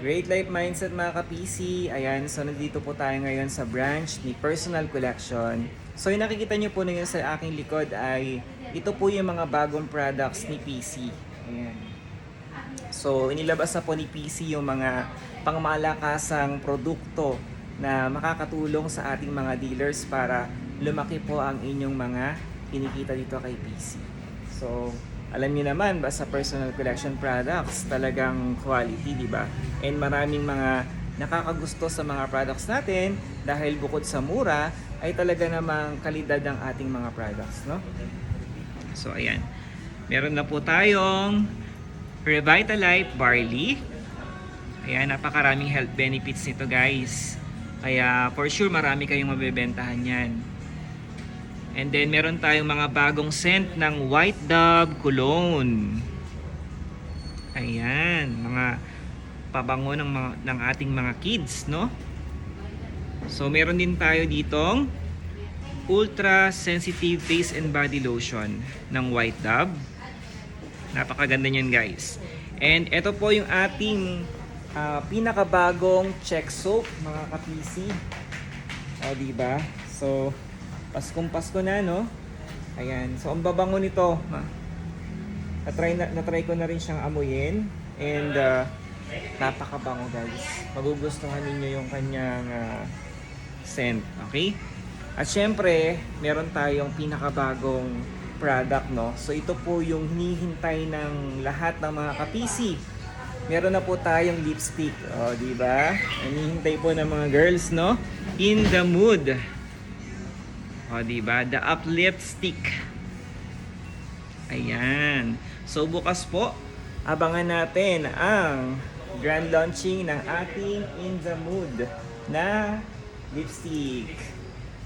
Great Life Mindset mga ka-PC. Ayan, so nandito po tayo ngayon sa branch ni Personal Collection. So yung nakikita nyo po na yun sa aking likod ay ito po yung mga bagong products ni PC. Ayan. So inilabas na po ni PC yung mga pangmalakasang produkto na makakatulong sa ating mga dealers para lumaki po ang inyong mga kinikita dito kay PC. So, alam niyo naman ba sa personal collection products, talagang quality, di ba? And maraming mga nakakagusto sa mga products natin dahil bukod sa mura, ay talaga namang kalidad ng ating mga products, no? So, ayan. Meron na po tayong Revitalife Barley. Ayan, napakaraming health benefits nito guys. Kaya for sure marami kayong mabebentahan yan. And then meron tayong mga bagong scent ng White Dove Cologne. Ayan, mga pabango ng, mga, ng ating mga kids, no? So meron din tayo ditong Ultra Sensitive Face and Body Lotion ng White Dove. Napakaganda niyan guys. And ito po yung ating ah, pinakabagong check soap mga ka-PC. O, diba? So, Paskong Pasko na, no? Ayan. So, ang babango nito. Ha? Na-try, na, na-try ko na rin siyang amuyin. And, uh, napakabango, guys. Magugustuhan ninyo yung kanyang ah, scent. Okay? At syempre, meron tayong pinakabagong product, no? So, ito po yung hinihintay ng lahat ng mga ka-PC. Meron na po tayong lipstick. O, di ba? Hinihintay po ng mga girls, no? In the mood. O, di ba? The uplift stick. Ayan. So, bukas po, abangan natin ang grand launching ng ating In the Mood na lipstick.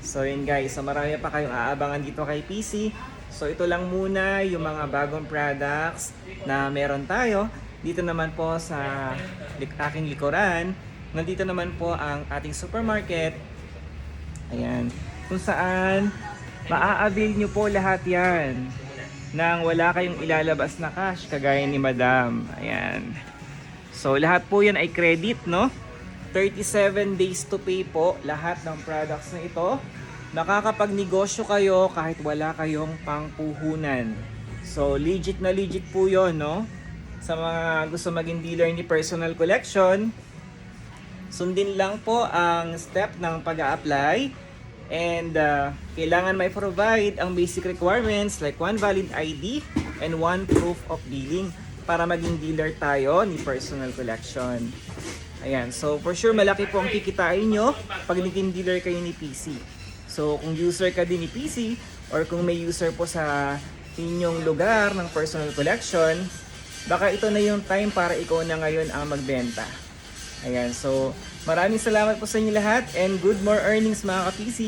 So, yun guys. So, marami pa kayong aabangan dito kay PC. So, ito lang muna yung mga bagong products na meron tayo. Dito naman po sa aking likuran. Nandito naman po ang ating supermarket. Ayan. Kung saan maa-avail nyo po lahat yan nang wala kayong ilalabas na cash kagaya ni Madam. Ayan. So lahat po yan ay credit, no? 37 days to pay po lahat ng products na ito. Nakakapagnegosyo kayo kahit wala kayong pangpuhunan. So legit na legit po yon no? Sa mga gusto maging dealer ni Personal Collection, sundin lang po ang step ng pag apply and uh, kailangan may provide ang basic requirements like one valid ID and one proof of billing para maging dealer tayo ni Personal Collection. Ayan, so for sure malaki po ang kikitain nyo pag naging dealer kayo ni PC. So kung user ka din ni PC or kung may user po sa inyong lugar ng Personal Collection, baka ito na yung time para ikaw na ngayon ang magbenta. Ayan, so maraming salamat po sa inyo lahat and good more earnings mga ka-PC!